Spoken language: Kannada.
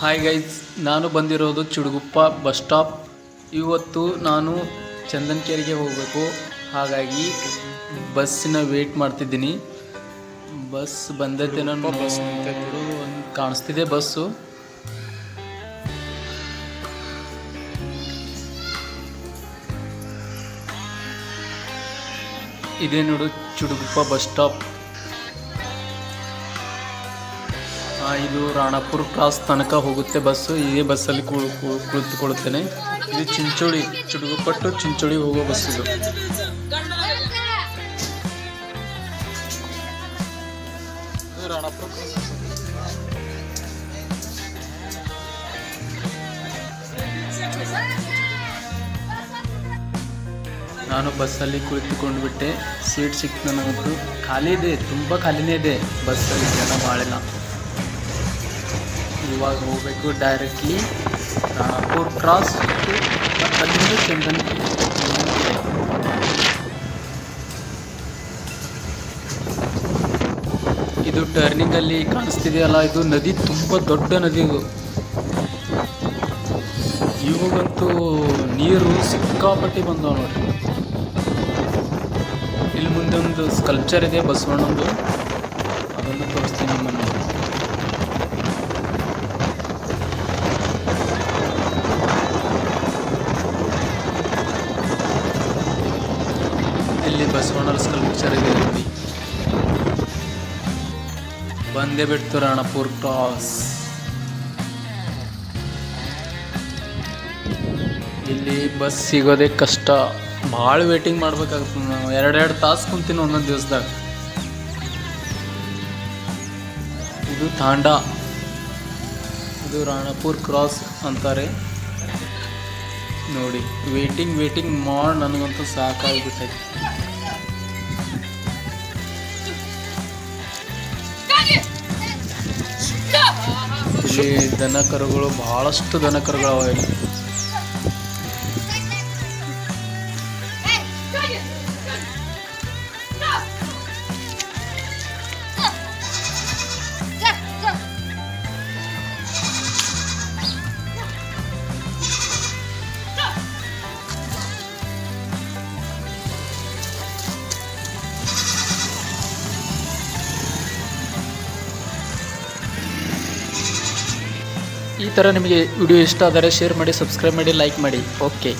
ಹಾಯ್ ಗೈಸ್ ನಾನು ಬಂದಿರೋದು ಚುಡುಗುಪ್ಪ ಬಸ್ ಸ್ಟಾಪ್ ಇವತ್ತು ನಾನು ಚಂದನ್ಕೇರಿಗೆ ಹೋಗಬೇಕು. ಹಾಗಾಗಿ ಬಸ್ಸಿನ ವೇಟ್ ಮಾಡ್ತಿದ್ದೀನಿ. ಬಸ್ ಬಂದದ್ದೇನೋ ಬಸ್ ನಿಂತೈತಿ. ಕಾಣಿಸ್ತಿದೆ ಬಸ್ಸು. ಇದೇ ನೋಡು ಚುಡುಗುಪ್ಪ ಬಸ್ ಸ್ಟಾಪ್ ಇದು ರಾಣಾಪುರ ಕ್ರಾಸ್ ತನಕ ಹೋಗುತ್ತೆ ಬಸ್ಸು. ಇದೇ ಬಸ್ಸಲ್ಲಿ ಕುಳ್- ಕುಳ್- ಕುಳಿತುಕೊಳ್ಳುತ್ತೇನೆ. ಇದು ಚಿಂಚೋಳಿ, ಚುಡುಗುಪಟ್ಟು ಚಿಂಚೋಳಿ ಹೋಗೋ ಬಸ್ ಇದು. ನಾನು ಬಸ್ಸಲ್ಲಿ ಕುಳಿತುಕೊಂಡು ಬಿಟ್ಟೆ. ಸೀಟ್ ಸಿಕ್ತು ನನಗಂತೂ ಖಾಲಿ ಇದೆ, ತುಂಬ ಖಾಲಿನೇ ಇದೆ ಬಸ್ಸಲ್ಲಿ ಜನ ಭಾಳಿಲ್ಲ ಇವಾಗ ಹೋಗಬೇಕು ಡೈರೆಕ್ಟ್ಲಿ ರಾಣಾಪುರ್ ಕ್ರಾಸ್ ಅಲ್ಲಿಂದ ಚಂದನ್ ಇದು ಟರ್ನಿಂಗ್ ಅಲ್ಲಿ ಕಾಣಿಸ್ತಿದೆಯಲ್ಲ, ಇದು ನದಿ ತುಂಬಾ ದೊಡ್ಡ ನದಿ ಇದು. ಇವಾಗಂತೂ ನೀರು ಸಿಕ್ಕಾಪಟ್ಟಿ ಬಂದವ ನೋಡ್ರಿ. ಇಲ್ಲಿ ಮುಂದೆ ಒಂದು ಸ್ಕಲ್ಪ್ಚರ್ ಇದೆ ಬಸವಣ್ಣಂದು. ಅದನ್ನು ಇಲ್ಲಿ ಬಸವಣ್ಣರ ಸ್ಕಲ್ಪ್ಚರ್ ಇದೆ ನೋಡಿ ಬಂದೇ ಬಿಡ್ತು ರಾಣಪುರ್ ಕ್ರಾಸ್ ಇಲ್ಲಿ ಬಸ್ ಸಿಗೋದೇ ಕಷ್ಟ. ಭಾಳ ವೇಟಿಂಗ್ ಮಾಡ್ಬೇಕಾಗುತ್ತೆ ನಾವು. ಎರಡೆರಡು ತಾಸು ಕುಂತೀನಿ ಒಂದೊಂದು ದಿವಸದಾಗ. ಇದು ತಾಂಡಾ. ಇದು ರಾಣಪುರ್ ಕ್ರಾಸ್ ಅಂತಾರೆ. ನೋಡಿ ವೇಟಿಂಗ್ ವೇಟಿಂಗ್ ಮಾಡಿ ನನಗಂತೂ ಸಾಕಾಗ್ಬಿಟ್ಟೈತೆ. ಇಲ್ಲಿ ದನ ಕರುಗಳು ಬಹಳಷ್ಟು ದನ ಕರುಗಳು ಅವ ಇಲ್ಲಿ ಈ ಥರ ನಿಮಗೆ ವಿಡಿಯೋ ಇಷ್ಟ ಆದರೆ ಶೇರ್ ಮಾಡಿ ಸಬ್ಸ್ಕ್ರೈಬ್ ಮಾಡಿ ಲೈಕ್ ಮಾಡಿ. ಓಕೆ.